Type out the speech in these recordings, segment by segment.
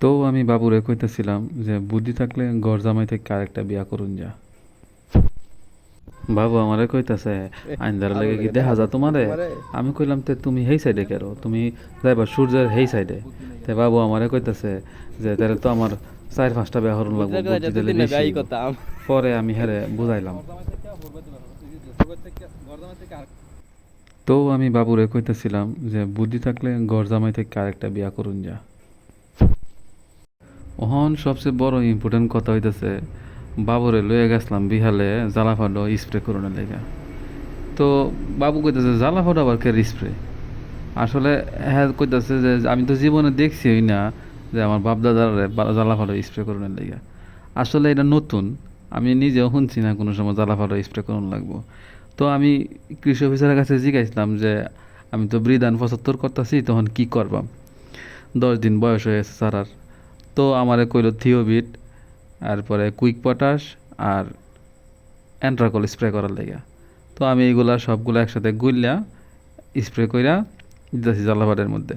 তো আমি বাবুরে কইতেছিলাম যে বুদ্ধি থাকলে গড় জামাই থেকে আরেকটা বিয়া করুন যা। বাবু আমারে কইতাছে আইনদার লাগে কি দেখা যা তোমারে? আমি কইলাম তে তুমি হেই সাইডে কেন তুমি যাইবা সূর্যের হেই সাইডে? তে বাবু আমারে কইতাছে যে তাহলে তো আমার চার পাঁচটা বিয়া হরণ লাগবে পরে আমি হেরে বুঝাইলাম। তো আমি বাবুরে কইতেছিলাম যে বুদ্ধি থাকলে গড় জামাই থেকে আরেকটা বিয়া করুন যা। ওহন, সবচেয়ে বড় ইম্পর্টেন্ট কথা হইতেছে, বাবুরে লইয়া গেছিলাম বিহালে জ্বালাফাডো স্প্রে করুনের লেগে। তো বাবু কইতেছে জ্বালাফাডো আবার কে স্প্রে আসলে হ্যাঁ কইতেছে যে, আমি তো জীবনে দেখছি না যে আমার বাপ দাদারে জ্বালাফাডো স্প্রে করুনের লেগে। আসলে এটা নতুন। আমি নিজেও শুনছি না কোনো সময় জ্বালাফাডো স্প্রে করুন লাগবো। তো আমি কৃষি অফিসারের কাছে জিজ্ঞাসলাম যে, আমি তো বৃদান পঁচাত্তর করতেছি, তখন কি করবাম দশ দিন বয়স হয়ে হয়েছে সারার তো আমারে কইল থিওবিট তারপরে কুইক পটাশ আর অ্যান্ট্রাকল স্প্রে করার লেগে। তো আমি এইগুলা সবগুলো একসাথে গুললা স্প্রে কইরা দিতেছি জ্বালাপাটের মধ্যে।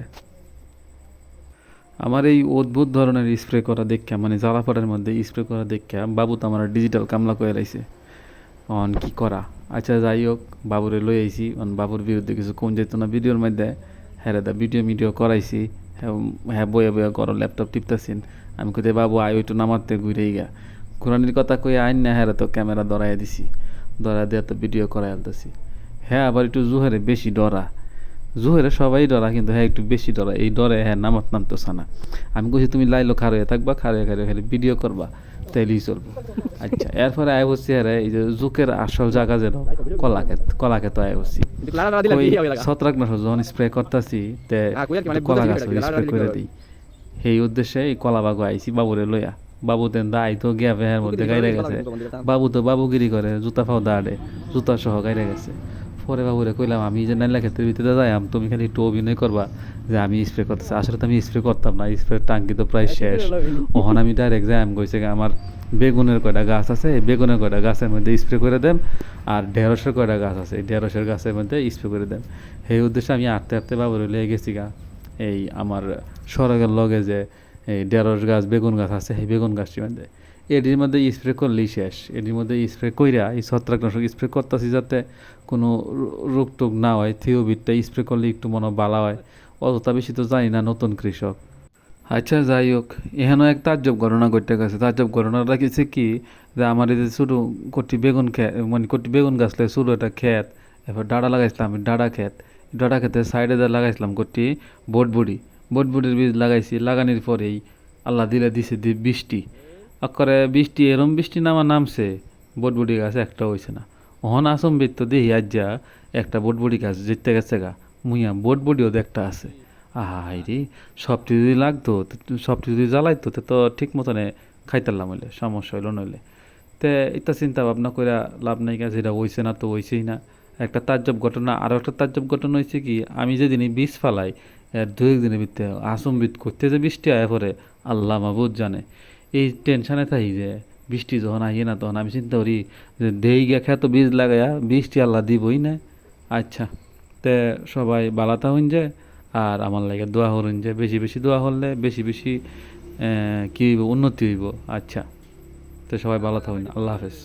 আমার এই অদ্ভুত ধরনের স্প্রে করা দেখা মানে জ্বালাপাটের মধ্যে স্প্রে করা দেখা বাবু তো আমার ডিজিটাল কামলা করে রাইছে অন, কি করা? আচ্ছা যাই হোক, বাবুরে লই আইছি। অন, বাবুর বিরুদ্ধে কিছু কোন যেত না। ভিডিওর মধ্যে হ্যাঁ দা ভিডিও মিডিও করাইছি। হ্যাঁ বইয়া বইয়া করো ল্যাপটপ টিপতেছেন। আমি কইতে, বাবু, আয়, ওইটু নামাতে ঘুরেই গা। ঘুরানির কথা কই আইন না হ্যাঁ তো ক্যামেরা ধরাই দিছি। ধরা দিয়ে তো ভিডিও করাই আলতেছি হ্যাঁ আবার একটু জুহারে বেশি ডরা। জুহারে সবাই ডরা, কিন্তু হ্যাঁ একটু বেশি ডরা। এই ডরে হ্যাঁ নামাত নামতো সানা আমি কইছি, তুমি লাইলো খারোয়ে থাকবা খারোয়ে খারোয়ে খালি ভিডিও করবা। তাইলেই চলবো। আচ্ছা এরপরে আয় বসছি হ্যাঁ এই যে জুকের আসল জায়গা যেন কলাক্ষেত কলাক্ষেত আয় বসছি ওই ছত্রাক মাস যখন স্প্রে করতেছি তে আর কি, মানে কলা গাছ স্প্রে করে করে। দিই। সেই উদ্দেশ্যে এই কলা বাগু আইছি বাবুরে লইয়া। বাবু তেন দা আইতো গিয়া ভেহার মধ্যে গাইরে গেছে। বাবু তো বাবুগিরি করে জুতা ফাও দাঁড়ে জুতা সহ গাইরে গেছে। পরে বাবুরে কইলাম আমি যে নাইলা ক্ষেত্রের ভিতরে যাইম তুমি খালি একটু অভিনয় করবা যে আমি স্প্রে করতেছি। আসলে তো আমি স্প্রে করতাম না স্প্রে টাঙ্কি তো প্রায় শেষ। ওখানে আমি ডাইরেক্ট যাই আমি কইছে আমার বেগুনের কয়টা গাছ আছে বেগুনের কয়টা গাছের মধ্যে স্প্রে করে দেন আর ঢেঁড়সের কয়টা গাছ আছে ঢেঁড়সের গাছের মধ্যে স্প্রে করে দেন। সেই উদ্দেশ্যে আমি আটতে আটতে বাবুর লেগে গেছি গা এই আমার সড়কের লগে যে এই ঢেঁড়স গাছ বেগুন গাছ আছে সেই বেগুন গাছটি মধ্যে। এটির মধ্যে স্প্রে করলেই শেষ। এটির মধ্যে স্প্রে কইরা এই ছত্রাকনাশক স্প্রে করতেছি যাতে কোনো রোগ টোগ না হয়, থিওবিটটা স্প্রে করলে একটু মনে বালা হয়। অতটা বেশি তো জানি না, নতুন কৃষক। আচ্ছা যাই হোক এখানেও এক তাজ্জব ঘটনা ঘটতে গেছে। তাজ্জব ঘটনাটা কিছু কি যে আমার এই যে ছোটো কটি বেগুন খেত মানে কটি বেগুন গাছ লাগে ছোটো একটা ক্ষেত এবার ডাড়া লাগাইছিলাম আমি ডাড়া ক্ষেত। ডাড়া ক্ষেতে সাইডে দিয়ে লাগাইছিলাম কটি বটবুড়ি। বটবুড়ির বীজ লাগাইছি, লাগানোর পরেই আল্লাহ দিলে দিছে বৃষ্টি। অক্ষরে বৃষ্টি, এরম বৃষ্টি নামা নামছে বটবুড়ি গাছ একটা হয়েছে না। ওহন আসম্বিত তো আজ যা একটা বটবুড়ি গাছ জিততে গেছে গা। মুইয়া বটবুড়িও তো একটা আছে। আহাই রে, সবটি যদি লাগতো, সবটি যদি জ্বালাইতো, তো তো ঠিক মতনে খাইতারলাম হইলে, সমস্যা হইল নইলে তে এটা চিন্তা ভাবনা করে লাভ নাই গেছে, এটা হইছে না তো হইছেই না। একটা তাজ্জব ঘটনা আরও একটা তাজ্জব ঘটনা হয়েছে কি, আমি যেদিন বীজ ফালাই, এর দু একদিনের ভিতরে আসম্বিত করতে যে বৃষ্টি আয় পরে, আল্লাহ মাবুদ জানে। এই টেনশনে থাকি যে, বৃষ্টি যখন আহিয়ে না তখন আমি চিন্তা করি যে, দেই গিয়া খেত বীজ লাগাইয়া বৃষ্টি আল্লাহ দিবই না। আচ্ছা তে সবাই বালাতা হইন যে, আর আমার লাগে দোয়া হরুন যে, বেশি বেশি দোয়া হলে বেশি বেশি কী উন্নতি হইব। আচ্ছা তো সবাই ভালো থাকুন আল্লাহ হাফেজ।